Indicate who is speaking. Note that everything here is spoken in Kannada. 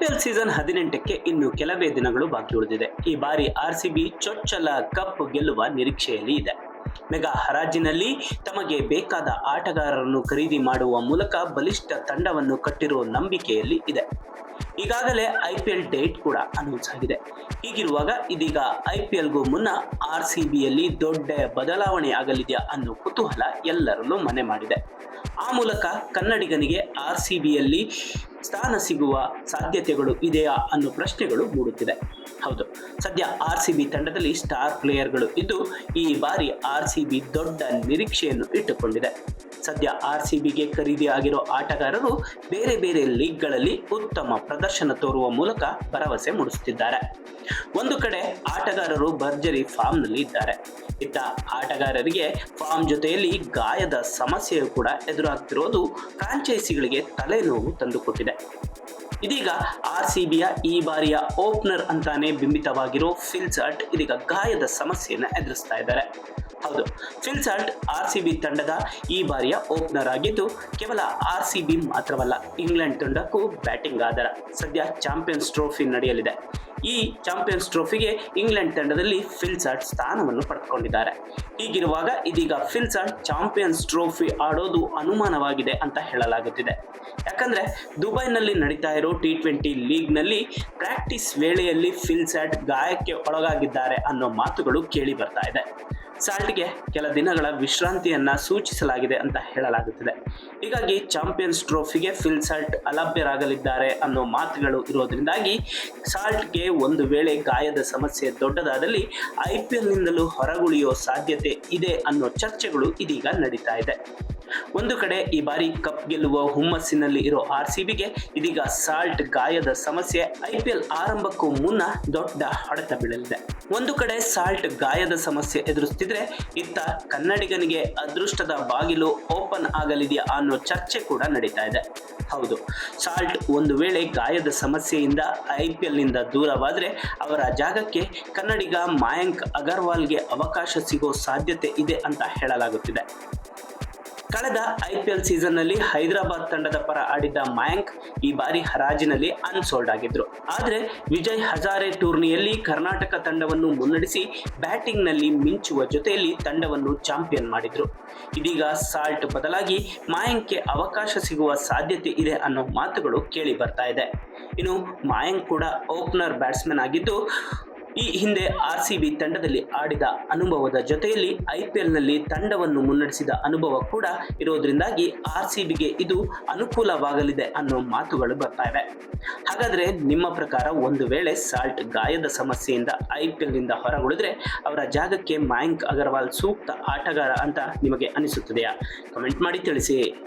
Speaker 1: ಐಪಿಎಲ್ ಸೀಸನ್ ಹದಿನೆಂಟಕ್ಕೆ ಇನ್ನು ಕೆಲವೇ ದಿನಗಳು ಬಾಕಿ ಉಳಿದಿದೆ. ಈ ಬಾರಿ ಆರ್ಸಿಬಿ ಚೊಚ್ಚಲ ಕಪ್ ಗೆಲ್ಲುವ ನಿರೀಕ್ಷೆಯಲ್ಲಿ ಇದೆ. ಮೆಗಾ ಹರಾಜಿನಲ್ಲಿ ತಮಗೆ ಬೇಕಾದ ಆಟಗಾರರನ್ನು ಖರೀದಿ ಮಾಡುವ ಮೂಲಕ ಬಲಿಷ್ಠ ತಂಡವನ್ನು ಕಟ್ಟಿರುವ ನಂಬಿಕೆಯಲ್ಲಿ ಇದೆ. ಈಗಾಗಲೇ ಐಪಿಎಲ್ ಡೇಟ್ ಕೂಡ ಅನೌನ್ಸ್ ಆಗಿದೆ. ಹೀಗಿರುವಾಗ ಇದೀಗ ಐಪಿಎಲ್ಗೂ ಮುನ್ನ ಆರ್ ಸಿ ಬಿಯಲ್ಲಿ ದೊಡ್ಡ ಬದಲಾವಣೆ ಆಗಲಿದೆಯಾ ಅನ್ನೋ ಕುತೂಹಲ ಎಲ್ಲರಲ್ಲೂ ಮನೆ ಮಾಡಿದೆ. ಆ ಮೂಲಕ ಕನ್ನಡಿಗನಿಗೆ ಆರ್ ಸಿ ಬಿಯಲ್ಲಿ ಸ್ಥಾನ ಸಿಗುವ ಸಾಧ್ಯತೆಗಳು ಇದೆಯಾ ಅನ್ನೋ ಪ್ರಶ್ನೆಗಳು ಮೂಡುತ್ತಿದೆ. ಹೌದು. ಸದ್ಯ ಆರ್ ಸಿ ಬಿ ತಂಡದಲ್ಲಿ ಸ್ಟಾರ್ ಪ್ಲೇಯರ್ಗಳು ಇದ್ದು, ಈ ಬಾರಿ ಆರ್ ಸಿ ಬಿ ದೊಡ್ಡ ನಿರೀಕ್ಷೆಯನ್ನು ಇಟ್ಟುಕೊಂಡಿದೆ. ಸದ್ಯ ಆರ್ ಸಿ ಬಿಗೆ ಖರೀದಿ ಆಗಿರೋ ಆಟಗಾರರು ಬೇರೆ ಬೇರೆ ಲೀಗ್ಗಳಲ್ಲಿ ಉತ್ತಮ ಪ್ರದರ್ಶನ ತೋರುವ ಮೂಲಕ ಭರವಸೆ ಮೂಡಿಸುತ್ತಿದ್ದಾರೆ. ಒಂದು ಕಡೆ ಆಟಗಾರರು ಭರ್ಜರಿ ಫಾರ್ಮ್ನಲ್ಲಿ ಇದ್ದಾರೆ. ಇತ್ತ ಆಟಗಾರರಿಗೆ ಫಾರ್ಮ್ ಜೊತೆಯಲ್ಲಿ ಗಾಯದ ಸಮಸ್ಯೆಯು ಕೂಡ ಎದುರಾಗ್ತಿರೋದು ಫ್ರಾಂಚೈಸಿಗಳಿಗೆ ತಲೆನೋವು ತಂದುಕೊಟ್ಟಿದೆ. ಇದೀಗ ಆರ್ ಸಿ ಬಿಯ ಈ ಬಾರಿಯ ಓಪನರ್ ಅಂತಾನೆ ಬಿಂಬಿತವಾಗಿರೋ ಫಿಲ್ಸರ್ಟ್ ಇದೀಗ ಗಾಯದ ಸಮಸ್ಯೆಯನ್ನು ಎದುರಿಸ್ತಾ ಇದ್ದಾರೆ. ಹೌದು ಫಿಲ್ಸರ್ಟ್ ಆರ್ ಸಿ ಬಿ ತಂಡದ ಈ ಬಾರಿಯ ಓಪನರ್ ಆಗಿದ್ದು ಕೇವಲ ಆರ್ ಸಿ ಬಿ ಮಾತ್ರವಲ್ಲ, ಇಂಗ್ಲೆಂಡ್ ತಂಡಕ್ಕೂ ಬ್ಯಾಟಿಂಗ್ ಆಧಾರ. ಸದ್ಯ ಚಾಂಪಿಯನ್ಸ್ ಟ್ರೋಫಿ ನಡೆಯಲಿದೆ. ಈ ಚಾಂಪಿಯನ್ಸ್ ಟ್ರೋಫಿಗೆ ಇಂಗ್ಲೆಂಡ್ ತಂಡದಲ್ಲಿ ಫಿಲ್ಸಾರ್ಟ್ ಸ್ಥಾನವನ್ನು ಪಡೆದುಕೊಂಡಿದ್ದಾರೆ. ಹೀಗಿರುವಾಗ ಇದೀಗ ಫಿಲ್ಸಾರ್ಟ್ ಚಾಂಪಿಯನ್ಸ್ ಟ್ರೋಫಿ ಆಡೋದು ಅನುಮಾನವಾಗಿದೆ ಅಂತ ಹೇಳಲಾಗುತ್ತಿದೆ. ಯಾಕಂದ್ರೆ ದುಬೈನಲ್ಲಿ ನಡೀತಾ ಇರೋ ಟಿ ಟ್ವೆಂಟಿ ಲೀಗ್ನಲ್ಲಿ ಪ್ರಾಕ್ಟೀಸ್ ವೇಳೆಯಲ್ಲಿ ಫಿಲ್ಸಾರ್ಟ್ ಗಾಯಕ್ಕೆ ಒಳಗಾಗಿದ್ದಾರೆ ಅನ್ನೋ ಮಾತುಗಳು ಕೇಳಿ ಬರ್ತಾ ಇದೆ. ಸಾಲ್ಟ್ಗೆ ಕೆಲ ದಿನಗಳ ವಿಶ್ರಾಂತಿಯನ್ನ ಸೂಚಿಸಲಾಗಿದೆ ಅಂತ ಹೇಳಲಾಗುತ್ತಿದೆ. ಹೀಗಾಗಿ ಚಾಂಪಿಯನ್ಸ್ ಟ್ರೋಫಿಗೆ ಫಿಲ್ ಸಾಲ್ಟ್ ಅಲಭ್ಯರಾಗಲಿದ್ದಾರೆ ಅನ್ನೋ ಮಾತುಗಳು ಇರೋದ್ರಿಂದಾಗಿ ಸಾಲ್ಟ್ಗೆ ಒಂದು ವೇಳೆ ಗಾಯದ ಸಮಸ್ಯೆ ದೊಡ್ಡದಾದಲ್ಲಿ ಐ ಪಿ ಎಲ್ನಿಂದಲೂ ಹೊರಗುಳಿಯೋ ಸಾಧ್ಯತೆ ಇದೆ ಅನ್ನೋ ಚರ್ಚೆಗಳು ಇದೀಗ ನಡೀತಾ ಇದೆ. ಒಂದು ಕಡೆ ಈ ಬಾರಿ ಕಪ್ ಗೆಲ್ಲುವ ಹುಮ್ಮಸ್ಸಿನಲ್ಲಿ ಇರೋ ಆರ್ ಸಿ ಬಿಗೆ ಇದೀಗ ಸಾಲ್ಟ್ ಗಾಯದ ಸಮಸ್ಯೆ. ಐಪಿಎಲ್ ಆರಂಭಕ್ಕೂ ಮುನ್ನ ದೊಡ್ಡ ಹೊಡೆತ ಬೀಳಲಿದೆ. ಒಂದು ಕಡೆ ಸಾಲ್ಟ್ ಗಾಯದ ಸಮಸ್ಯೆ ಎದುರಿಸ್ತಿದ್ರೆ ಇತ್ತ ಕನ್ನಡಿಗನಿಗೆ ಅದೃಷ್ಟದ ಬಾಗಿಲು ಓಪನ್ ಆಗಲಿದೆಯಾ ಅನ್ನೋ ಚರ್ಚೆ ಕೂಡ ನಡೀತಾ ಇದೆ. ಹೌದು ಸಾಲ್ಟ್ ಒಂದು ವೇಳೆ ಗಾಯದ ಸಮಸ್ಯೆಯಿಂದ ಐ ಪಿ ಎಲ್ನಿಂದ ದೂರವಾದರೆ ಅವರ ಜಾಗಕ್ಕೆ ಕನ್ನಡಿಗ ಮಾಯಾಂಕ್ ಅಗರ್ವಾಲ್ಗೆ ಅವಕಾಶ ಸಿಗೋ ಸಾಧ್ಯತೆ ಇದೆ ಅಂತ ಹೇಳಲಾಗುತ್ತಿದೆ. ಕಳೆದ ಐಪಿಎಲ್ ಸೀಸನ್ನಲ್ಲಿ ಹೈದರಾಬಾದ್ ತಂಡದ ಪರ ಆಡಿದ್ದ ಮಯಾಂಕ್ ಈ ಬಾರಿ ಹರಾಜಿನಲ್ಲಿ ಅನ್ಸೋಲ್ಡ್ ಆಗಿದ್ರು. ಆದರೆ ವಿಜಯ್ ಹಜಾರೆ ಟೂರ್ನಿಯಲ್ಲಿ ಕರ್ನಾಟಕ ತಂಡವನ್ನು ಮುನ್ನಡೆಸಿ ಬ್ಯಾಟಿಂಗ್ನಲ್ಲಿ ಮಿಂಚುವ ಜೊತೆಯಲ್ಲಿ ತಂಡವನ್ನು ಚಾಂಪಿಯನ್ ಮಾಡಿದ್ರು. ಇದೀಗ ಸಾಲ್ಟ್ ಬದಲಾಗಿ ಮಾಯಾಂಕ್ಗೆ ಅವಕಾಶ ಸಿಗುವ ಸಾಧ್ಯತೆ ಇದೆ ಅನ್ನೋ ಮಾತುಗಳು ಕೇಳಿ ಬರ್ತಾ ಇದೆ. ಇನ್ನು ಮಾಯಂಕ್ ಕೂಡ ಓಪನರ್ ಬ್ಯಾಟ್ಸ್ಮನ್ ಆಗಿದ್ದು ಈ ಹಿಂದೆ ಆರ್ ಸಿ ಬಿ ತಂಡದಲ್ಲಿ ಆಡಿದ ಅನುಭವದ ಜೊತೆಯಲ್ಲಿ ಐ ನಲ್ಲಿ ಎಲ್ನಲ್ಲಿ ತಂಡವನ್ನು ಮುನ್ನಡೆಸಿದ ಅನುಭವ ಕೂಡ ಇರೋದ್ರಿಂದಾಗಿ ಆರ್ ಸಿ ಬಿಗೆ ಇದು ಅನುಕೂಲವಾಗಲಿದೆ ಅನ್ನೋ ಮಾತುಗಳು ಬರ್ತಾ ಇವೆ. ಹಾಗಾದ್ರೆ ನಿಮ್ಮ ಪ್ರಕಾರ ಒಂದು ವೇಳೆ ಸಾಲ್ಟ್ ಗಾಯದ ಸಮಸ್ಯೆಯಿಂದ ಐ ಪಿ ಎಲ್ನಿಂದ ಹೊರಗುಳಿದ್ರೆ ಅವರ ಜಾಗಕ್ಕೆ ಮಯಾಂಕ್ ಅಗರ್ವಾಲ್ ಸೂಕ್ತ ಆಟಗಾರ ಅಂತ ನಿಮಗೆ ಅನಿಸುತ್ತದೆಯಾ? ಕಮೆಂಟ್ ಮಾಡಿ ತಿಳಿಸಿ.